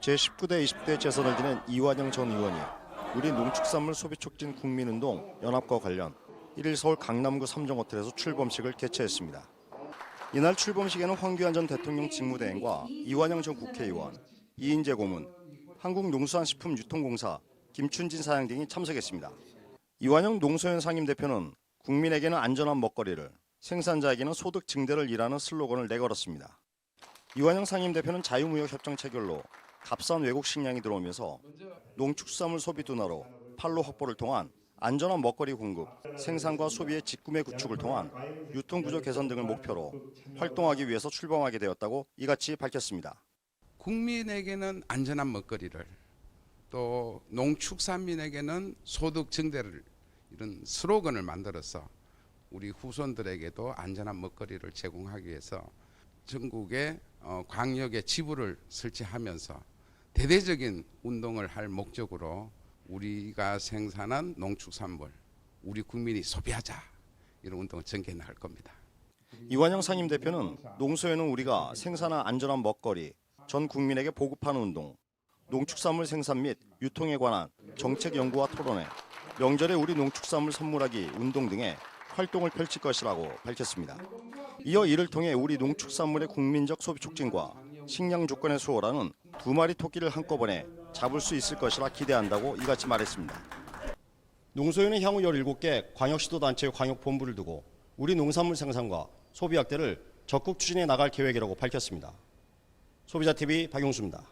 제19대 20대 재선을 지낸 이완영 전 의원이 우리 농축산물 소비 촉진 국민운동 연합과 관련 1일 서울 강남구 삼정호텔에서 출범식을 개최했습니다. 이날 출범식에는 황교안 전 대통령 직무대행과 이완영 전 국회의원, 이인재 고문, 한국농수산식품유통공사 김춘진 사장 등이 참석했습니다. 이완영 농소연 상임대표는 국민에게는 안전한 먹거리를, 생산자에게는 소득 증대를 이라는 슬로건을 내걸었습니다. 이완영 상임대표는 자유무역협정 체결로 값싼 외국 식량이 들어오면서 농축수산물 소비 둔화로 판로 확보를 통한 안전한 먹거리 공급, 생산과 소비의 직구매 구축을 통한 유통구조 개선 등을 목표로 활동하기 위해서 출범하게 되었다고 이같이 밝혔습니다. 국민에게는 안전한 먹거리를 또 농축산민에게는 소득 증대를 이런 슬로건을 만들어서 우리 후손들에게도 안전한 먹거리를 제공하기 위해서 전국에 어, 광역의 지부를 설치하면서 대대적인 운동을 할 목적으로 우리가 생산한 농축산물 우리 국민이 소비하자 이런 운동을 전개 나갈 겁니다. 이완영 상임 대표는 농소에는 우리가 생산한 안전한 먹거리, 전 국민에게 보급하는 운동, 농축산물 생산 및 유통에 관한 정책 연구와 토론회, 명절에 우리 농축산물 선물하기 운동 등의 활동을 펼칠 것이라고 밝혔습니다. 이어 이를 통해 우리 농축산물의 국민적 소비 촉진과 식량 조건의 수호라는 두 마리 토끼를 한꺼번에 잡을 수 있을 것이라 기대한다고 이같이 말했습니다. 농소에는 향후 17개 광역시도 단체의 광역본부를 두고 우리 농산물 생산과 소비 확대를 적극 추진해 나갈 계획이라고 밝혔습니다. 소비자TV 박용수입니다.